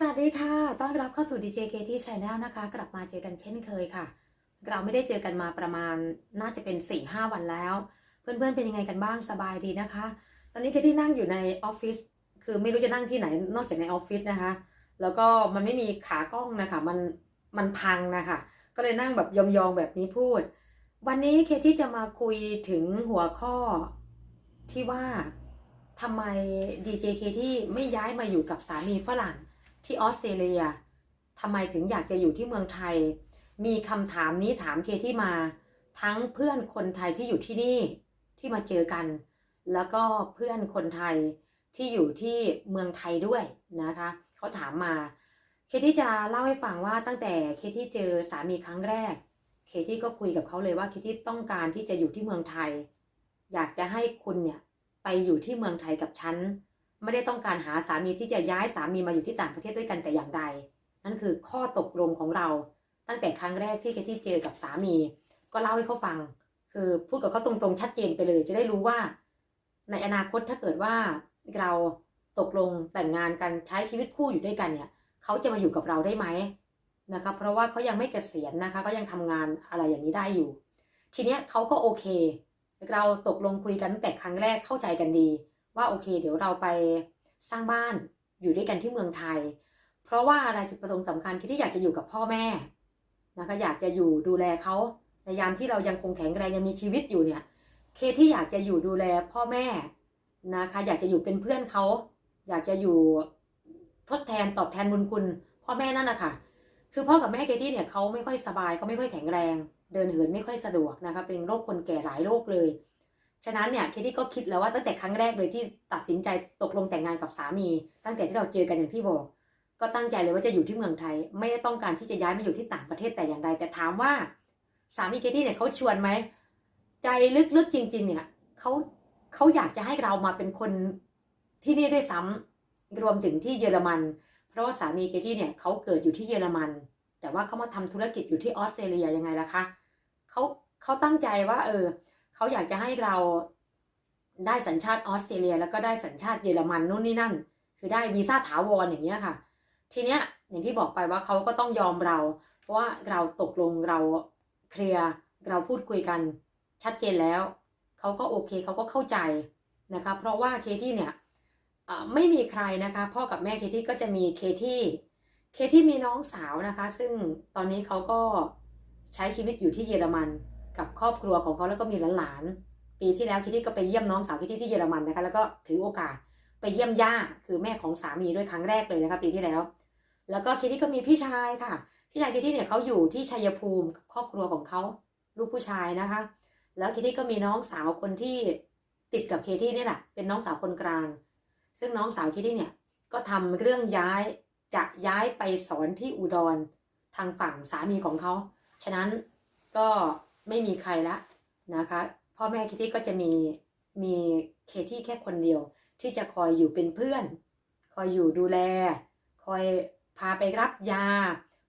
สวัสดีค่ะ ต้อนรับเข้าสู่ DJ KT Channel นะคะ กลับมาเจอกันเช่นเคยค่ะ เราไม่ได้เจอกันมาประมาณน่าจะเป็น 4-5 วันแล้ว เพื่อนๆเป็นยังไงกันบ้างสบายดีนะคะ ตอนนี้เคที่นั่งอยู่ในออฟฟิศ คือไม่รู้จะนั่งที่ไหนนอกจากในออฟฟิศนะคะ แล้วก็มันไม่มีขากล้องนะคะ มันมันพังนะคะ ก็เลยนั่งแบบยองๆแบบนี้พูด วันนี้เคที่จะมาคุยถึงหัวข้อที่ว่าทำไมดีเจเคที่ไม่ย้ายมาอยู่กับสามีฝรั่ง ที่ออสเตรเลียทำไมถึงอยากจะอยู่ที่เมืองไทย มีคำถามนี้ถามเคที่มา ทั้งเพื่อนคนไทยที่อยู่ที่นี่ที่มาเจอกัน แล้วก็เพื่อนคนไทยที่อยู่ที่เมืองไทยด้วยนะคะเขาถามมา เคที่จะเล่าให้ฟังว่าตั้งแต่เคที่เจอสามีครั้งแรก เคที่ก็คุยกับเขาเลยว่าเคที่ต้องการที่จะอยู่ที่เมืองไทย อยากจะให้คุณเนี่ยไปอยู่ที่เมืองไทยกับฉัน ไม่ได้ต้องการหาสามีที่จะย้ายสามีมาอยู่ที่ต่างประเทศด้วยกันแต่อย่างใด นั่นคือข้อตกลงของเรา ตั้งแต่ครั้งแรกที่เคที่เจอกับสามี ก็เล่าให้เขาฟัง คือพูดกับเขาตรงๆชัดเจนไปเลย จะได้รู้ว่า ในอนาคตถ้าเกิดว่าเราตกลงแต่งงานกันใช้ชีวิตคู่อยู่ด้วยกันเนี่ยเขาจะมาอยู่กับเราได้ไหมนะคะเพราะว่าเขายังไม่เกษียณนะคะก็ยังทำงานอะไรอย่างนี้ได้อยู่ ทีเนี้ยเขาก็โอเค เราตกลงคุยกันตั้งแต่ครั้งแรกเข้าใจกันดี ว่าโอเค เดี๋ยวเราไปสร้างบ้านอยู่ด้วยกันที่เมืองไทย เพราะว่าอะไรจุดประสงค์สำคัญคือที่อยากจะอยู่กับพ่อแม่นะคะอยากจะอยู่ดูแลเขาในยามที่เรายังคงแข็งแรงยังมีชีวิตอยู่เนี่ย เคที่อยากจะอยู่ดูแลพ่อแม่นะคะอยากจะอยู่เป็นเพื่อนเขาอยากจะอยู่ทดแทนตอบแทนบุญคุณ พ่อแม่นั่นนะคะคือพ่อกับแม่เคที่เนี่ยเขาไม่ค่อยสบายเขาไม่ค่อยแข็งแรง เดินเหินไม่ค่อยสะดวกนะคะเป็นโรคคนแก่หลายโรคเลย ฉะนั้นเนี่ยเคที่ก็คิดแล้วว่าตั้งแต่ครั้งแรกเลยที่ตัดสินใจตกลงแต่งงานกับสามี ตั้งแต่ที่เราเจอกันอย่างที่บอก ก็ตั้งใจเลยว่าจะอยู่ที่เมืองไทย ไม่ได้ต้องการที่จะย้ายมาอยู่ที่ต่างประเทศแต่อย่างใด แต่ถามว่าสามีเคที่เนี่ยเขาชวนไหมใจลึกๆจริง ๆ เนี่ยเขาเขาอยากจะให้เรามาเป็นคนที่นี่ด้วยซ้ำรวมถึงที่เยอรมัน เพราะว่าสามีเคที่เนี่ยเขาเกิดอยู่ที่เยอรมัน แต่ว่าเขามาทำธุรกิจอยู่ที่ออสเตรเลียยังไงล่ะคะเขาเขาตั้งใจว่าเออ เขาอยากจะให้เราได้สัญชาติออสเตรเลีย แล้วก็ได้สัญชาติเยอรมันนู่นนี่นั่น คือได้วีซ่าถาวรอย่างเงี้ยค่ะ ทีเนี้ยอย่างที่บอกไปว่าเขาก็ต้องยอมเรา เพราะว่าเราตกลงเราเคลียร์เราพูดคุยกันชัดเจนแล้วเขาก็โอเคเขาก็เข้าใจนะคะ เพราะว่าเคที่เนี่ยไม่มีใครนะคะ พ่อกับแม่เคที่ก็จะมีเคที่เคที่มีน้องสาวนะคะ ซึ่งตอนนี้เขาก็ใช้ชีวิตอยู่ที่เยอรมัน กับครอบครัวของเขาแล้วก็มีหลานๆปีที่แล้วคิตตี้ก็ไปเยี่ยมน้องสาวคิตตี้ที่เยอรมันนะคะแล้วก็ถือโอกาสไปเยี่ยมย่าคือแม่ของสามีด้วยครั้งแรกเลยนะคะปีที่แล้ว แล้วก็คิตตี้ก็มีพี่ชายค่ะพี่ชายคิตตี้เนี่ยเขาอยู่ที่ชัยภูมิกับครอบครัวของเขาลูกผู้ชายนะคะ แล้วคิตตี้ก็มีน้องสาวคนที่ติดกับเคที่นี่แหละเป็นน้องสาวคนกลาง ซึ่งน้องสาวคิตตี้เนี่ยก็ทำเรื่องย้ายจะย้ายไปสอนที่อุดรทางฝั่งสามีของเขา ฉะนั้นก็ ไม่มีใครละนะคะพ่อแม่คิตตี้ก็จะมีมีเคที่แค่คนเดียว ที่จะคอยอยู่เป็นเพื่อน คอยอยู่ดูแล คอยพาไปรับยา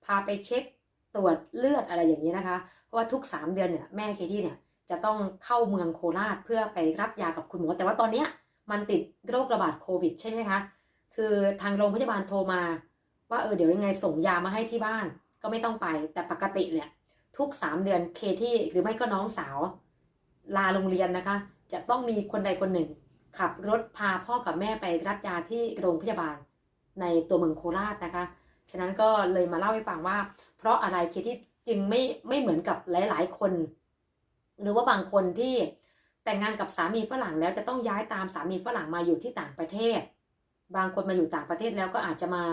พาไปเช็คตรวจเลือดอะไรอย่างนี้นะคะ เพราะว่าทุก 3 เดือนเนี่ยแม่เคที่เนี่ยจะต้องเข้าเมืองโคราชเพื่อไปรับยากับคุณหมอ แต่ว่าตอนเนี้ยมันติดโรคระบาดโควิดใช่ไหมคะ คือทางโรงพยาบาลโทรมา ว่าเออเดี๋ยวยังไงส่งยามาให้ที่บ้านก็ไม่ต้องไปแต่ปกติเนี่ย ทุก 3 เดือนเคที่หรือไม่ก็น้องสาว ลาโรงเรียนนะคะ จะต้องมีคนใดคนหนึ่ง ขับรถพาพ่อกับแม่ไปรับยาที่โรงพยาบาลในตัวเมืองโคราชนะคะ ฉะนั้นก็เลยมาเล่าให้ฟังว่า เพราะอะไรเคที่จึงไม่ไม่เหมือนกับหลาย ๆ คน หรือว่าบางคนที่แต่งงานกับสามีฝรั่งแล้วจะต้องย้ายตามสามีฝรั่งมาอยู่ที่ต่างประเทศ บางคนมาอยู่ต่างประเทศแล้วก็อาจจะมา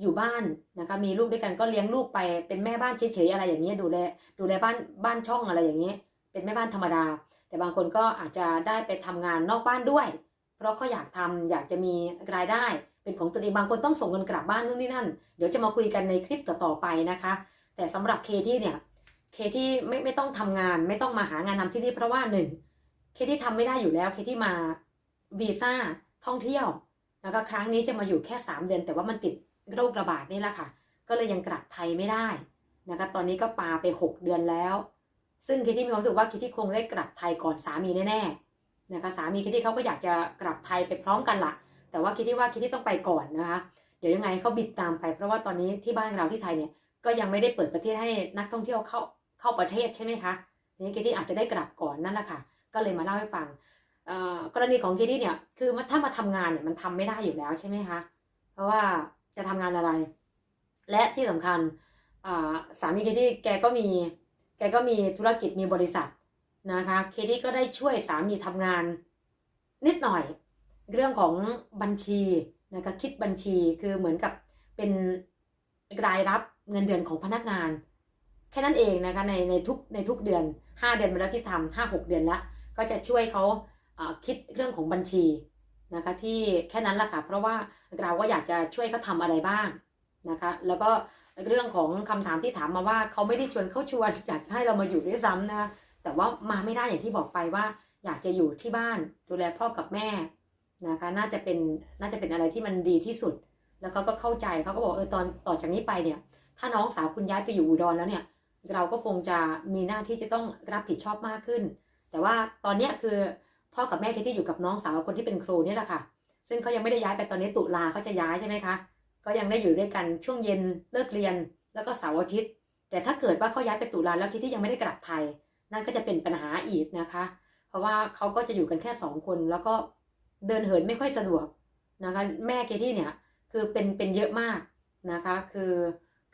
อยู่บ้านนะคะมีลูกด้วยกันก็เลี้ยงลูกไปเป็นแม่บ้านเฉยๆอะไรอย่างเงี้ยดูแลดูแลบ้านบ้านช่องอะไรอย่างเงี้ยเป็นแม่บ้านธรรมดา แต่บางคนก็อาจจะได้ไปทำงานนอกบ้านด้วย เพราะเขาอยากทำอยากจะมีรายได้ เป็นของตัวเองบางคนต้องส่งเงินกลับบ้านนู่นนี่นั่น เดี๋ยวจะมาคุยกันในคลิปต่อๆไปนะคะ แต่สำหรับเคที่เนี่ยเคที่ไม่ไม่ต้องทำงาน ไม่ต้องมาหางานทำที่นี่เพราะว่าหนึ่งเคที่ทำไม่ได้อยู่แล้วเคที่มาวีซ่าท่องเที่ยวแล้วก็ครั้งนี้จะมาอยู่แค่ 3 เดือน แต่ว่ามันติด โรคระบาดนี่แหละค่ะ ก็เลยยังกลับไทยไม่ได้นะคะ ตอนนี้ก็ปาไป 6 เดือนแล้ว ซึ่งคิดที่มีความรู้สึกว่าคิดที่คงได้กลับไทยก่อนสามีแน่ๆนะคะ สามีคิดที่เขาก็อยากจะกลับไทยไปพร้อมกันละแต่ว่าคิดที่ว่าคิดที่ต้องไปก่อนนะคะ เดี๋ยวยังไงเขาบิดตามไป เพราะว่าตอนนี้ที่บ้านเราที่ไทยเนี่ยก็ยังไม่ได้เปิดประเทศให้นักท่องเที่ยวเข้าเข้าประเทศใช่ไหมคะทีนี้เคที่อาจจะได้กลับก่อนนั่นแหละค่ะ ก็เลยมาเล่าให้ฟังเอ่อกรณีของเคที่เนี่ยคือถ้ามาทำงานเนี่ยมันทำไม่ได้อยู่แล้วใช่ไหมคะ เพราะว่า จะทำงานอะไร และที่สำคัญสามีเคที่แกก็มีแกก็มีธุรกิจมีบริษัทนะคะเคที่ก็ได้ช่วยสามีทำงานนิดหน่อย เรื่องของบัญชีนะคะคิดบัญชีคือเหมือนกับเป็นรายรับเงินเดือนของพนักงาน แค่นั้นเองนะคะในในทุกในทุกเดือน 5 เดือนมาแล้วที่ทำห้าหกเดือนละก็จะช่วยเขาคิดเรื่องของบัญชี นะคะ ที่แค่นั้นแหละค่ะ เพราะว่าเราก็อยากจะช่วยเขาทำอะไรบ้างนะคะ แล้วก็เรื่องของคำถามที่ถามมาว่าเขาไม่ได้ชวนเขาชวนอยากให้เรามาอยู่ด้วยซ้ำนะคะแต่ว่ามาไม่ได้อย่างที่บอกไปว่า อยากจะอยู่ที่บ้านดูแลพ่อกับแม่นะคะ น่าจะเป็นน่าจะเป็นอะไรที่มันดีที่สุด แล้วเขาก็เข้าใจเขาก็บอกเออตอนต่อจากนี้ไปเนี่ย ถ้าน้องสาวคุณย้ายไปอยู่อุดรแล้วเนี่ย เราก็คงจะมีหน้าที่จะต้องรับผิดชอบมากขึ้น แต่ว่าตอนเนี้ยคือ พ่อกับแม่ที่อยู่กับน้องสาวคนที่เป็นครูนี่แหละค่ะ ซึ่งเขายังไม่ได้ย้ายไปตอนนี้ตุลาเขาจะย้ายใช่ไหมคะ ก็ยังได้อยู่ด้วยกันช่วงเย็นเลิกเรียน แล้วก็เสาร์อาทิตย์ แต่ถ้าเกิดว่าเขาย้ายไปตุลาแล้วคิดที่ยังไม่ได้กลับไทย นั่นก็จะเป็นปัญหาอีกนะคะ เพราะว่าเขาก็จะอยู่กันแค่สองคนแล้วก็เดินเหินไม่ค่อยสะดวกนะคะแม่เคที่เนี่ยคือเป็นเป็นเยอะมากนะคะ คือ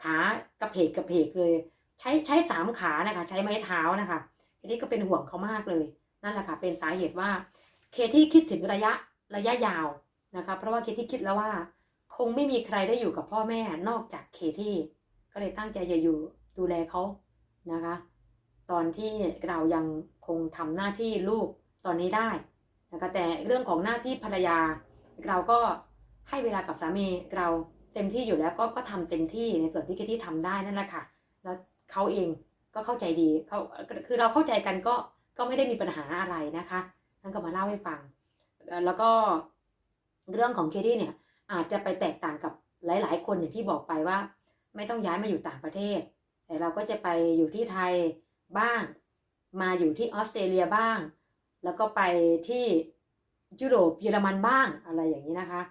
ขากระเพกกระเพกเลย ใช้ใช้สามขานะคะ ใช้ไม้เท้านะคะเคที่ก็เป็นห่วงเขามากเลย นั่นแหละค่ะเป็นสาเหตุว่าเคที่คิดถึงระยะระยะยาวนะคะเพราะว่าเคที่คิดแล้วว่า คงไม่มีใครได้อยู่กับพ่อแม่นอกจากเคที่ก็เลยตั้งใจจะอยู่ดูแลเขานะคะ ตอนที่เรายังคงทำหน้าที่ลูกตอนนี้ได้นะคะแต่เรื่องของหน้าที่ภรรยา เราก็ให้เวลากับสามีเราเต็มที่อยู่แล้วก็ก็ทำเต็มที่ในส่วนที่เคที่ทำได้นั่นแหละค่ะ แล้วเขาเองก็เข้าใจดีเขาคือเราเข้าใจกันก็ ก็ไม่ได้มีปัญหาอะไรนะคะนั่นก็มาเล่าให้ฟัง แล้วก็เรื่องของเคที่เนี่ยอาจจะไปแตกต่างกับหลาย ๆ คนอย่างที่บอกไปว่า ไม่ต้องย้ายมาอยู่ต่างประเทศ แต่เราก็จะไปอยู่ที่ไทยบ้าง มาอยู่ที่ออสเตรเลียบ้าง แล้วก็ไปที่ยุโรปเยอรมันบ้างอะไรอย่างนี้นะคะ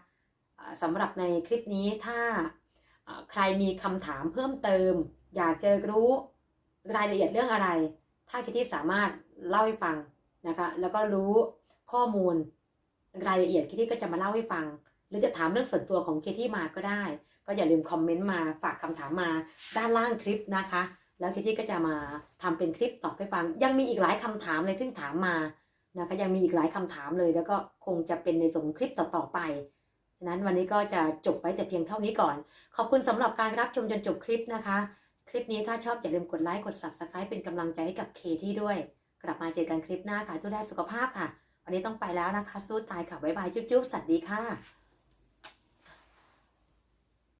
สำหรับในคลิปนี้ถ้าอ่าใครมีคำถามเพิ่มเติม อยากจะรู้รายละเอียดเรื่องอะไร ถ้าคิดที่สามารถเล่าให้ฟังนะคะ แล้วก็รู้ข้อมูลรายละเอียดคิดที่ก็จะมาเล่าให้ฟัง หรือจะถามเรื่องส่วนตัวของเคที่มาก็ได้ ก็อย่าลืมคอมเมนต์มาฝากคำถามมาด้านล่างคลิปนะคะ แล้วเคที่ก็จะมาทำเป็นคลิปตอบให้ฟัง ยังมีอีกหลายคำถามเลยที่ถามมานะคะยังมีอีกหลายคำถามเลย แล้วก็คงจะเป็นในส่วนคลิปต่อๆไปฉะนั้นวันนี้ก็จะจบไว้แต่เพียงเท่านี้ก่อน ขอบคุณสำหรับการรับชมจนจบคลิปนะคะ คลิปนี้ถ้าชอบอย่าลืมกดไลค์กด subscribe เป็นกำลังใจให้กับเคที่ด้วย กลับมาเจอกันคลิปหน้าค่ะทุกท่านสุขภาพค่ะ วันนี้ต้องไปแล้วนะคะ สู้ตายค่ะ บ๊ายบาย จุ๊บๆสวัสดีค่ะ